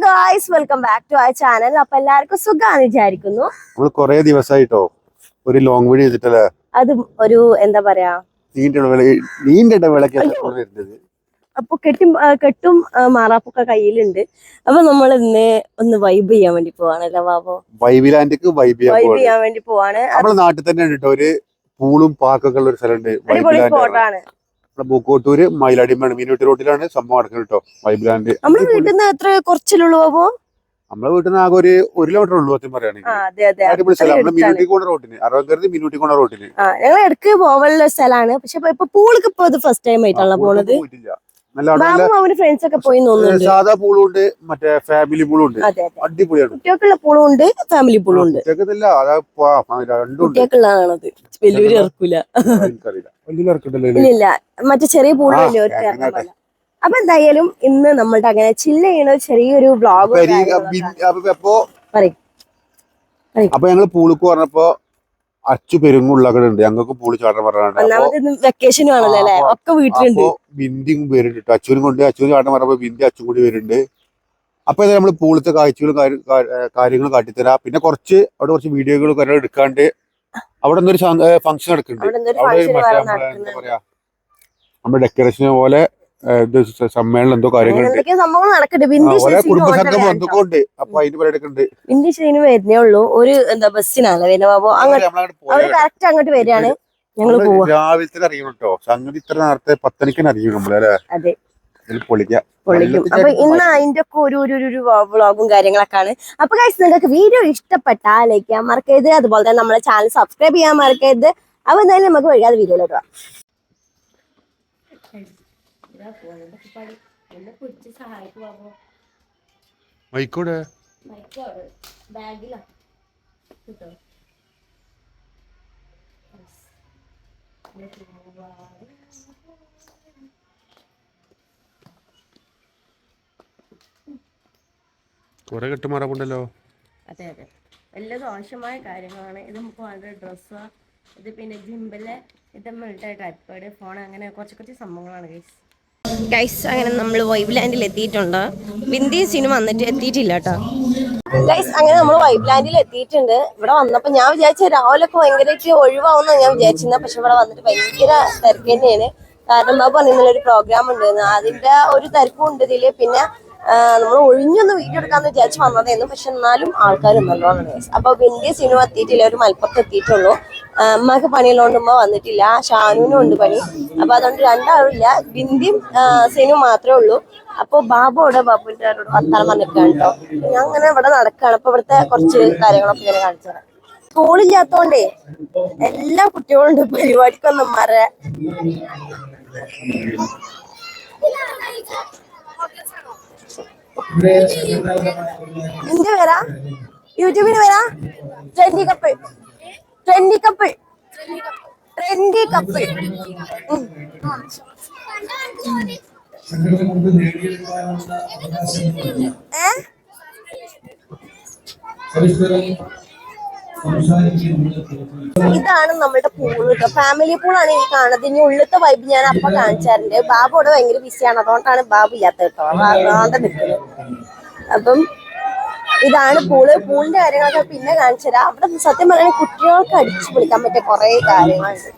Guys welcome back to our channel അപ്പൊ എല്ലാവർക്കും സുഖാന്ന് വിചാരിക്കുന്നു. നമ്മൾ കൊറേ ദിവസമായിട്ടോ ഒരു ലോങ് വീഡിയോ ചെയ്തിട്ടല്ലേ? അത് ഒരു എന്താ പറയാ? നീണ്ട ഇടവേള നീണ്ട ഇടവേളയ്ക്ക് വരുന്നത് അപ്പൊ കെട്ടും ആ, കെട്ടും ആ, മാറാപ്പൊക്കെ കയ്യിലുണ്ട്. അപ്പൊ നമ്മൾ ഇന്ന് ഒന്ന് വൈബ് ചെയ്യാൻ വേണ്ടി പോവാണല്ലോ ബാബോ വൈബിലാൻഡിക്ക് വൈബ് ചെയ്യാൻ വൈബ് പോവാണ്. ചെയ്യാൻ വേണ്ടി പോവാണ്. നമ്മളെ നാട്ടിൽ തന്നെ ഉണ്ട് കേട്ടോ ഒരു പൂളും പാർക്കൊക്കെ ഉള്ള ഒരു സ്ഥലമുണ്ട്. അടിപൊളി വൈബിലാൻഡ് സ്പോട്ടാണ് നമ്മുടെ പൂക്കോട്ടൂര് മയിലാടിമാണ് മീനൂട്ടി റോഡിലാണ് സംഭവം നടക്കുന്നത് കേട്ടോ. വൈബ്രാൻഡ് നമ്മൾ വീട്ടിൽ നിന്ന് എത്ര കുറച്ചിലുള്ളൂ അപ്പോ നമ്മളെ വീട്ടിൽ നിന്ന് ആകെ ഒരു ഒരു കിലോമീറ്റർ ഉള്ളൂ സത്യം പറയുകയാണെങ്കിൽ. അടിപൊളി സ്ഥലം. നമ്മുടെ. മീനൂട്ടി കോണ മീനൂട്ടി കോണ ഞങ്ങൾ ഇടയ്ക്ക് പോവാനുള്ള സ്ഥലമാണ്. പക്ഷെ ഇപ്പൊ- പൂൾക്ക് ഇപ്പൊ ഫസ്റ്റ് ടൈം ആയിട്ടാണ് പോണത്. നല്ല ഫ്രണ്ട്സ് ഒക്കെ പോയി സാധാ പൂളും ഉണ്ട് മറ്റേ ഫാമിലി പൂളും ഉണ്ട് അതെ അതെ. അടിപൊളിയാണ്. കുട്ടികൾക്കുള്ള പൂളും ഉണ്ട് ഫാമിലി പൂളും ഉണ്ട് അതാ പ- ഉണ്ട്. കുട്ടികൾക്കുള്ളതാണത്. വലിയൊരു ഇറക്കൂല. ഇല്ല ഇല്ല മറ്റേ ചെറിയ ആ, ഒരു അപ്പൊ എന്തായാലും ഇന്ന് നമ്മളുടെ അങ്ങനെ ചില്ല ചെയ്യണ ചെറിയൊരു ബ്ലോഗ് പറയും. അപ്പൊ ഞങ്ങൾ പൂളിക്ക് പറഞ്ഞപ്പോ അച്ചു പെരുങ്ങുള്ളൊക്കെ ഉണ്ട് ഞങ്ങൾക്ക് പൂളി ചാട്ടം പറഞ്ഞാണ് ബിന്ദിയും വരുന്നുണ്ട്. അച്ചുവിനും കൊണ്ട് അച്ചുവിന് ചാട്ടം പറഞ്ഞപ്പോ ബിന്ദി അച്ചു കൂടി വരുന്നുണ്ട്. അപ്പൊ ഇത് നമ്മൾ പൂളത്തെ കാഴ്ചകളും കാര്യങ്ങളും കാട്ടിത്തരാം. പിന്നെ കുറച്ച് അവിടെ കുറച്ച് വീഡിയോകളും കാര്യങ്ങളും എടുക്കാണ്ട് അവിടെ ഒരു ഫംഗ്ഷൻ നടക്കുന്നുണ്ട്. അവിടെ മറ്റേ വേറെ എന്താ പറയാ? നമ്മുടെ ഡെക്കറേഷൻ പോലെ സമ്മേളനം എന്തോ കാര്യങ്ങൾ കാര്യങ്ങളുണ്ട് കുടുംബസംഘം ഷെയ്സിന് എന്തൊക്കെ ഉണ്ട് അപ്പൊ അതിന് പരിപാടിയൊക്കെ ബിന്ദി ഷെയ്ന് വരുന്നേ ഉള്ളൂ. ഒരു എന്താ ബസ്സിനാണ് വരുന്ന ബാബു. അങ്ങോട്ട് അവർ കറക്റ്റ് അങ്ങോട്ട് വരികയാണ്. ഞങ്ങൾ പോവാ. രാവിലത്തെ അറിയണം കേട്ടോ സംഗതി ഇത്ര നേരത്തെ പത്തണിക്കന്നെ അറിയണം അതെ. പൊളിക്കാം അപ്പൊ ഇന്ന് അതിന്റെ ഒക്കെ ഒരു ഒരു ഒരു വ്ളോഗും കാര്യങ്ങളൊക്കെയാണ്. അപ്പൊ കഴിച്ച് നിങ്ങൾക്ക് വീഡിയോ ഇഷ്ടപ്പെട്ടാ ലൈക്ക് ചെയ്യാൻ മറക്കരുത്. അതുപോലെ തന്നെ നമ്മളെ ചാനൽ സബ്സ്ക്രൈബ് ചെയ്യാൻ മറക്കരുത്. അപ്പൊ എന്തായാലും നമുക്ക് വഴിയാതെ വീഡിയോയിലോട്ട് പോവാം. മൈക്കോടെ? കൊറേ കെട്ടുമാറാപ്പുണ്ടല്ലോ. അതെ അതെ. വലിയ ദോഷമായ കാര്യങ്ങളാണ്. ഇത് നമുക്ക് വളരെ ഡ്രസ്സ്. ഇത് പിന്നെ ജിമ്പിലെ ഇത് മിലിറ്ററി ഐപാഡ് ഫോൺ അങ്ങനെ കുറച്ച് കുറച്ച് സംഭവങ്ങളാണ് ഗൈസ് ഗൈസ് അങ്ങനെ നമ്മൾ വൈബ് ലാൻഡിൽ എത്തിയിട്ടുണ്ട് വിന്ദീ സിനിമ വന്നിട്ട് എത്തിയിട്ടില്ല കേട്ടോ. ഗൈസ് അങ്ങനെ നമ്മൾ വൈബ് ലാൻഡിൽ എത്തിയിട്ടുണ്ട് ഇവിടെ വന്നപ്പോൾ ഞാൻ വിചാരിച്ച രാവിലെ ഒക്കെ ഭയങ്കരമായിട്ട് ഒഴിവാവുന്ന ഞാൻ വിചാരിച്ചിരുന്ന. പക്ഷെ ഇവിടെ വന്നിട്ട് ഭയങ്കര തിരക്ക് തന്നെയാണ്. കാരണം ബാബു പറഞ്ഞു ഒരു പ്രോഗ്രാം ഉണ്ടായിരുന്നു അതിന്റെ ഒരു തിരക്കും ഉണ്ട് ഇതിൽ. പിന്നെ നമ്മൾ ഒഴിഞ്ഞൊന്ന് വീഡിയോ എടുക്കാന്ന് വിചാരിച്ച് വന്നതായിരുന്നു പക്ഷെ എന്നാലും ആൾക്കാർ നല്ലോണം അപ്പൊ ബിന്ദി സിനിമ എത്തിയിട്ടില്ല ഒരു മലപ്പുറത്ത് എത്തിയിട്ടുള്ളൂ. ആ, ഉമ്മക്ക് പണിയുള്ളതുകൊണ്ട് ഉമ്മ വന്നിട്ടില്ല. ഷാനുവിനും ഉണ്ട് പണി. അപ്പൊ അതുകൊണ്ട് രണ്ടാളില്ല ബിന്ദിയും സിനു മാത്രമേ ഉള്ളൂ. അപ്പൊ ബാബു അവിടെ ബാബുവിന്റെ ആരോട് വർത്താനം കേട്ടോ ഞാൻ അങ്ങനെ ഇവിടെ നടക്കുകയാണ്. അപ്പൊ ഇവിടുത്തെ കുറച്ച് കാര്യങ്ങളൊക്കെ ഇങ്ങനെ കാണിച്ചു തരാം. സ്കൂളില്ലാത്തോണ്ടേ എല്ലാ കുട്ടികളും ഉണ്ട്. പരിപാടിക്കൊന്നും മറ. എന്ത് വരാ യൂട്യൂബിന് വരാ trendy couple trendy couple trendy couple ഇതാണ് നമ്മുടെ പൂൾ കേട്ടോ ഫാമിലി പൂളാണ് ഈ കാണുന്നത്. ഇനി ഉള്ളത്തെ വൈബ് ഞാൻ അപ്പൊ കാണിച്ചാറുണ്ട്. ബാബു അവിടെ ഭയങ്കര ബിസിയാണ് അതുകൊണ്ടാണ് ബാബു ഇല്ലാത്ത കേട്ടോ അതുകൊണ്ട് നിൽക്കുന്നത് അപ്പം ഇതാണ് പൂൾ. പൂളിന്റെ കാര്യങ്ങളൊക്കെ പിന്നെ കാണിച്ചുതരാം അവിടെ സത്യം പറയുന്നത് കുട്ടികൾക്ക് അടിച്ചു പൊളിക്കാൻ പറ്റിയ കുറെ കാര്യങ്ങളുണ്ട്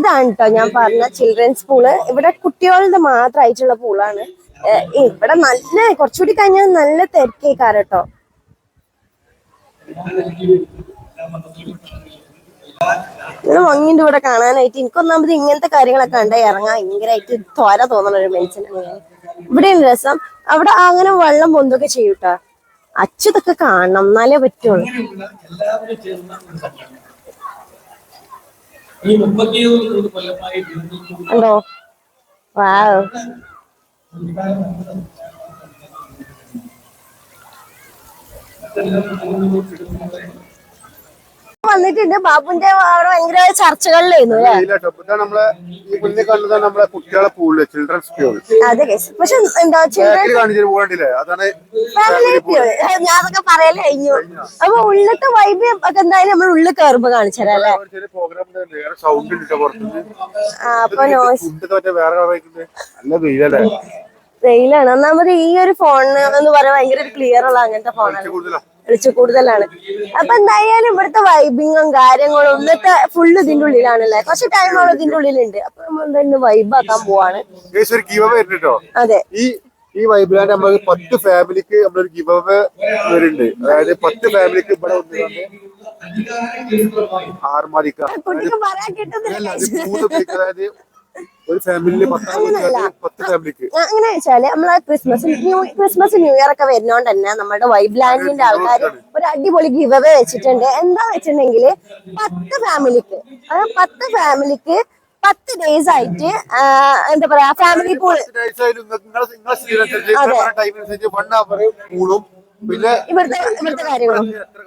ഇതാണ് കേട്ടോ ഞാൻ പറഞ്ഞ ചിൽഡ്രൻസ് പൂൾ. ഇവിടെ കുട്ടികളുടെ മാത്രമായിട്ടുള്ള പൂളാണ്. ഇവിടെ നല്ല കുറച്ചുകൂടി കഴിഞ്ഞാൽ നല്ല തിരക്കേക്കാറ് കേട്ടോ ഇങ്ങനെ മങ്ങിന്റെ ഇവിടെ കാണാനായിട്ട്. എനിക്കൊന്നാമത് ഇങ്ങനത്തെ കാര്യങ്ങളൊക്കെ കണ്ട ഇറങ്ങാൻ ഭയങ്കരമായിട്ട് തോര തോന്നണ ഒരു മനുഷ്യനാണ് ഇവിടെ രസം. അവിടെ അങ്ങനെ വെള്ളം പൊന്തൊക്കെ ചെയ്യൂട്ടാ അച്ഛതൊക്കെ കാണണം എന്നാലേ പറ്റുള്ളൂ. ഈ വാ Thank you. ഉണ്ടോ? വാവ്. വന്നിട്ടുണ്ട്. ബാബുന്റെ അവിടെ ഭയങ്കര ചർച്ചകളിലായിരുന്നു കുട്ടികളെ ചിൽഡ്രൻസ് അതെ പക്ഷെ എന്താ അതൊക്കെ പറയൽ കഴിഞ്ഞു. അപ്പൊ ഉള്ളിട്ട് വൈബ് ഒക്കെ എന്തായാലും നമ്മൾ ഉള്ളിൽ കയറുമ്പോ ആ, അപ്പൊ നോയ്സ് വെയിലാണ്. ഒന്നാമത് ഈ ഒരു ഫോണിന് എന്ന് പറയാൻ ഭയങ്കര ക്ലിയർ ഉള്ള അങ്ങനത്തെ ഫോണാണ് വിളിച്ചു കൂടുതലാണ്. അപ്പൊ എന്തായാലും ഇവിടുത്തെ വൈബിങ്ങും കാര്യങ്ങളും ഇന്നത്തെ ഫുള്ള് ഇതിന്റെ ഉള്ളിലാണല്ലേ? കുറച്ച് ടൈമുകൾ ഇതിന്റെ ഉള്ളിലുണ്ട്. അപ്പൊ നമ്മൾ എന്തായാലും വൈബ് ആക്കാൻ പോവാണ്. അതെ. ഈ ഈ നമ്മൾ പത്ത് ഫാമിലിക്ക് നമ്മളൊരു ഗിവ് അവേ വരുന്നുണ്ട്. അതായത് പത്ത് ഫാമിലിക്ക് ഇവിടെ ആറുമാതിക്ക അതായത് ഒരു ഫാമിലിയിൽ പത്താം ഫാമിലിക്ക് അങ്ങനെ വെച്ചാൽ നമ്മളെ Christmas new Christmas new year ഒക്കെ വരുന്നോണ്ട് തന്നെ നമ്മുടെ വൈബ് ലാൻഡിന്റെ ആൾക്കാർ ഒരു അടിപൊളി ഗിവ് അവേ വെച്ചിട്ടുണ്ട്. എന്താ വെച്ചിട്ടുണ്ടെങ്കിൽ പത്ത് ഫാമിലിക്ക് അതായത് പത്ത് ഫാമിലിക്ക് പത്ത് ഡേയ്സ് ആയിട്ട് എന്താ പറയാ ഫാമിലി പൂൾ അതെ. പിന്നെ ഇവിടുത്തെ ഇവിടുത്തെ കാര്യങ്ങളും? എത്ര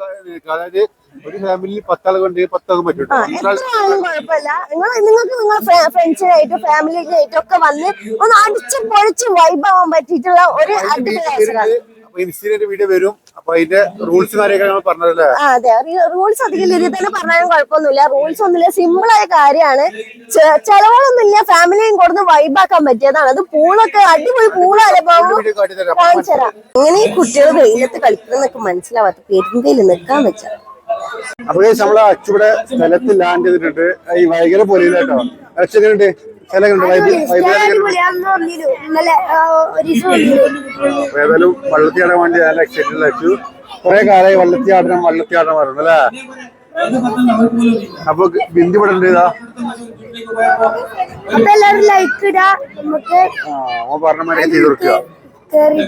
അതായത് ഒരു ഫാമിലി പത്താളുകൊണ്ട് കൊണ്ട് പത്താൾക്ക് പറ്റും ആ എത്ര ആളും കുഴപ്പമില്ല. നിങ്ങൾ നിങ്ങൾക്ക് നിങ്ങളെ ഫ്രണ്ട്സിനായിട്ടും ഫാമിലിക്കായിട്ടും ഒക്കെ വന്ന് ഒന്ന് അടിച്ചു പൊളിച്ച് വൈബാവാൻ പറ്റിയിട്ടുള്ള ഒരു അടിപൊളി അവസരമാണ് അപ്പൊ വീഡിയോ വരും. അപ്പൊ അതിന്റെ റൂൾസ് കാര്യമൊക്കെ ഞങ്ങൾ പറഞ്ഞതല്ലേ? അതെ. റൂൾസ് അധികം രീതിയിൽ തന്നെ പറഞ്ഞാലും കുഴപ്പമൊന്നുമില്ല. റൂൾസ് ഒന്നുമില്ല. സിമ്പിൾ ആയ കാര്യമാണ്. ചെലവുകളൊന്നുമില്ല. ഫാമിലിയും കൊടുന്ന് വൈബാക്കാൻ പറ്റിയതാണ്. അത് പൂളൊക്കെ അടിപൊളി കാട്ടിത്തരാം കാണിച്ചു തരാം. ഇങ്ങനെ ഈ കുട്ടികൾ വെയിലത്ത് കളിക്കുന്നതൊക്കെ മനസ്സിലാവാത്ത പെരുന്തയിൽ നിൽക്കാൻ വെച്ചാൽ അപ്പൊ നമ്മളെ അച്ചുവിടെ സ്ഥലത്ത് ലാൻഡ് ചെയ്തിട്ടുണ്ട്. ഈ വൈകര പോലെ കേട്ടോ അച്ഛനുണ്ട് ഏതായാലും വള്ളത്തിയാടാൻ വേണ്ടി നല്ല എക്സൈറ്റഡ് അച്ചു കുറെ കാലമായി വള്ളത്തിയാടണം വള്ളത്തിയാടണം പറഞ്ഞു അല്ലേ? അപ്പൊ ബിന്ദു ഇവിടെ ഉണ്ട് ഇതാ. പറഞ്ഞ മാതിരി ചെയ്ത് കൊടുക്കുക.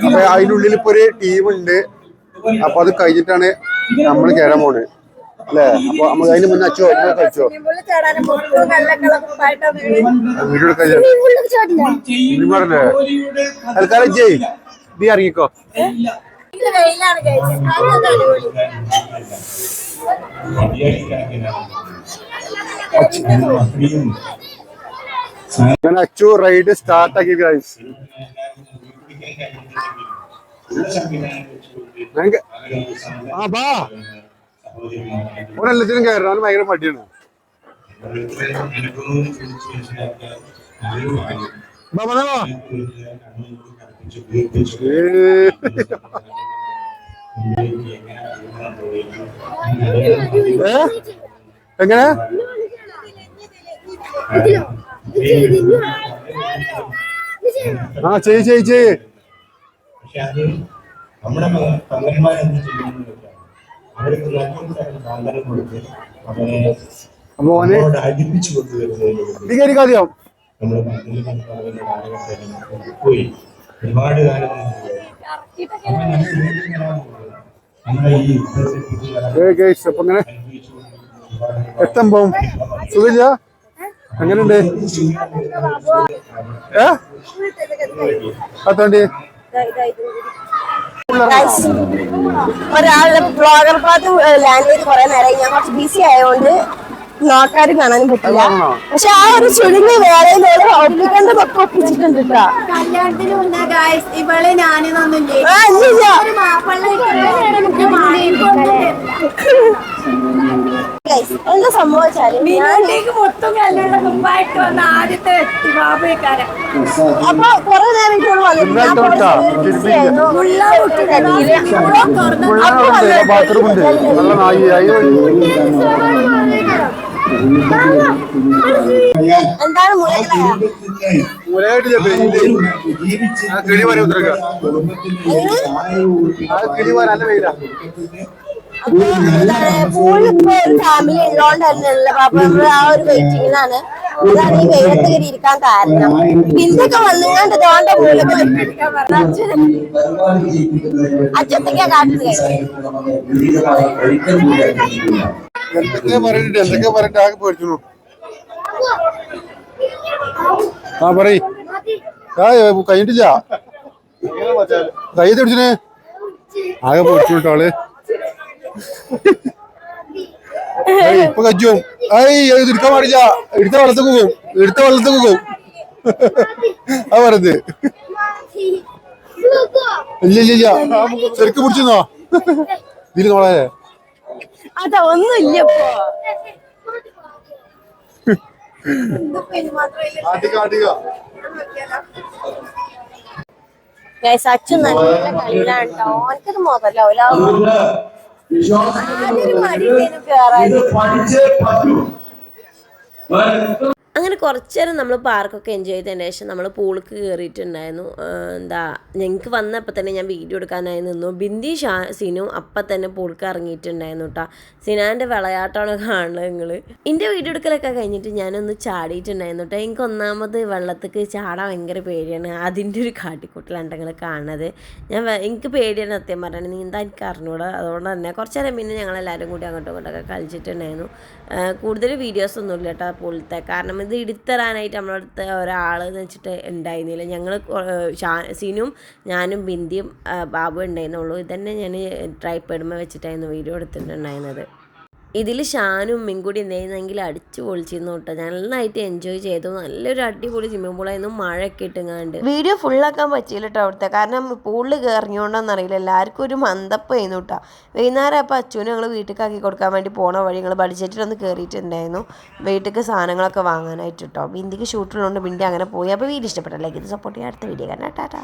അപ്പൊ അതിനുള്ളിൽ ഇപ്പൊ ഒരു ടീമുണ്ട് അപ്പൊ അത് കഴിഞ്ഞിട്ടാണ് നമ്മൾ കയറാൻ പോണ് അല്ലേ? അപ്പൊ നമുക്ക് അതിന് മുന്നേ അച്ചോ ഇങ്ങനെ എടുക്കാൻ ഇല്ലേ തൽക്കാലം ജയ്. നീ ഇറങ്ങിക്കോ. ഞാൻ അച്ചു റൈഡ് സ്റ്റാർട്ട് ആക്കി ഗൈസ് ആ ബാ. ഒരെല്ലാത്തിനും കയറണം അവന് ഭയങ്കര മടിയാണ്? എങ്ങനെ? ആ ചെയ് ചെയ് ചെയ് നമ്മുടെ പങ്കന്മാർ ചെയ്യുന്നു അവർക്ക് നല്ലൊരു സാന്ത്വനം കൊടുത്ത് അവരെ മോനെ അടുപ്പിച്ചു നമ്മുടെ കാലഘട്ടത്തിൽ പോയി ഒരുപാട് കാലം എത്തുമ്പോ. സുഖില്ല? എങ്ങനെയുണ്ട് ഏ? പത്തോണ്ടി ഒരാളുടെ ബ്ലോഗർ പാത്ത് ലാൻഡ് ചെയ്ത് കുറെ നേരമായി ഞാൻ കുറച്ച് ബിസി ആയതുകൊണ്ട് നോക്കാനും കാണാനും പറ്റില്ല. പക്ഷെ ആ ഒരു ചുരുങ്ങി വേറെ ഒപ്പിക്കേണ്ടതൊക്കെ ഒപ്പിച്ചിട്ടുണ്ട് കേട്ടോ കല്യാണത്തിന് എന്താ സംഭവിച്ചാൽ മൊത്തം മുമ്പായിട്ട് വന്ന ആദ്യത്തെ ബാബുക്കാരൻ. അപ്പൊ കുറെ നേരം നല്ല എന്താണ് കിളി വരെ ഉത്തരക്ക ആ കിളി വരെ നല്ല വെയിലാ. അപ്പൊ ഫാമിലി ആ ഒരു ഏ, കഴിഞ്ഞിട്ടില്ല കൈ തടിച്ചിനെ ആകെ പേടിച്ചു കേട്ടോ ആൾ. ഏയ്, ഇപ്പൊ കജ്ജും ഏയ് ഇത് എടുക്കാൻ പാടില്ല. എടുത്ത വെള്ളത്തിൽ പോകും എടുത്ത വെള്ളത്തിൽ പോകും ആ പറഞ്ഞത് ഇല്ല ഇല്ല ഇല്ല. ശരിക്കും പിടിച്ചോ ഇതിൽ നോളേ അതാ ഒന്നുമില്ല അച്ഛൻ നല്ല കളിയിലാണ്ടോ ഓനക്കത് മുതലാവൂല മടിയിലേനു ഇത് പഠിച്ചേ പറ്റൂ. അങ്ങനെ കുറച്ച് നേരം നമ്മൾ പാർക്കൊക്കെ എൻജോയ് ചെയ്തതിന് ശേഷം നമ്മൾ പൂൾക്ക് കയറിയിട്ടുണ്ടായിരുന്നു എന്താ ഞങ്ങൾക്ക് വന്നപ്പോൾ തന്നെ ഞാൻ വീഡിയോ എടുക്കാനായി നിന്നു. ബിന്ദി ഷാ സിനു അപ്പം തന്നെ പൂളിക്ക് ഇറങ്ങിയിട്ടുണ്ടായിരുന്നു കേട്ടോ സിനാന്റെ വിളയാട്ടമാണ് കാണുന്നത് നിങ്ങൾ എന്റെ വീഡിയോ എടുക്കലൊക്കെ കഴിഞ്ഞിട്ട് ഞാനൊന്ന് ചാടിയിട്ടുണ്ടായിരുന്നു കേട്ടോ എനിക്ക് ഒന്നാമത് വെള്ളത്തേക്ക് ചാടാൻ ഭയങ്കര പേടിയാണ്. അതിന്റെ ഒരു കാട്ടിക്കൂട്ടിലാണ് നിങ്ങൾ കാണുന്നത്. ഞാൻ എനിക്ക് പേടിയാണ് സത്യം പറഞ്ഞാൽ നീന്താൻ എനിക്ക് അറിഞ്ഞൂടാ. അതുകൊണ്ട് തന്നെ കുറച്ച് നേരം പിന്നെ ഞങ്ങളെല്ലാവരും കൂടി അങ്ങോട്ടും ഇങ്ങോട്ടൊക്കെ കളിച്ചിട്ടുണ്ടായിരുന്നു. കൂടുതൽ വീഡിയോസ് ഒന്നും ഇല്ല കേട്ടോ പൂളത്തെ. കാരണം ഇത് ഇടിത്തരാനായിട്ട് നമ്മളടുത്ത് എന്ന് വെച്ചിട്ട് ഉണ്ടായിരുന്നില്ല. ഞങ്ങൾ സീനും ഞാനും ബിന്ദിയും ബാബു ഉണ്ടായിരുന്നുള്ളൂ. ഇതന്നെ ഞാൻ ട്രൈപ്പേഡ്മ വെച്ചിട്ടായിരുന്നു വീഡിയോ എടുത്തിട്ടുണ്ടായിരുന്നത്. ഇതിൽ ഷാനും കൂടി എന്തായിരുന്നെങ്കിൽ അടിച്ചു പൊളിച്ചിരുന്നു കേട്ടോ. നന്നായിട്ട് എൻജോയ് ചെയ്തു. നല്ലൊരു അടിപൊളി സ്വിമ്മിംഗ് പൂളായിരുന്നു മഴയൊക്കെ ഇട്ടുങ്ങാണ്ട്. വീഡിയോ ഫുള്ളാക്കാൻ പറ്റിയില്ല കേട്ടോ അവിടുത്തെ. കാരണം പൂളിൽ കയറിയോണ്ടെന്ന് അറിയില്ല. എല്ലാവർക്കും ഒരു മന്ദപ്പ് ചെയ്യുന്നു കേട്ടോ വൈകുന്നേരം അപ്പോൾ അച്ഛനും ഞങ്ങൾ വീട്ടിലേക്കാക്കി കൊടുക്കാൻ വേണ്ടി പോണ വഴി ഞങ്ങൾ ബഡ്ജറ്റിലൊന്ന് കയറിയിട്ടുണ്ടായിരുന്നു വീട്ടിലേക്ക് സാധനങ്ങളൊക്കെ വാങ്ങാനായിട്ട് കേട്ടോ ബിന്ദിക്ക് ഷൂട്ടുള്ളതുകൊണ്ട് ബിന്ദി അങ്ങനെ പോയി. അപ്പോൾ വീഡിയോ ഇഷ്ടപ്പെട്ടല്ലേ ഇത് സപ്പോർട്ട് ചെയ്യാൻ അടുത്ത വീഡിയോ കാരണം ടാറ്റാ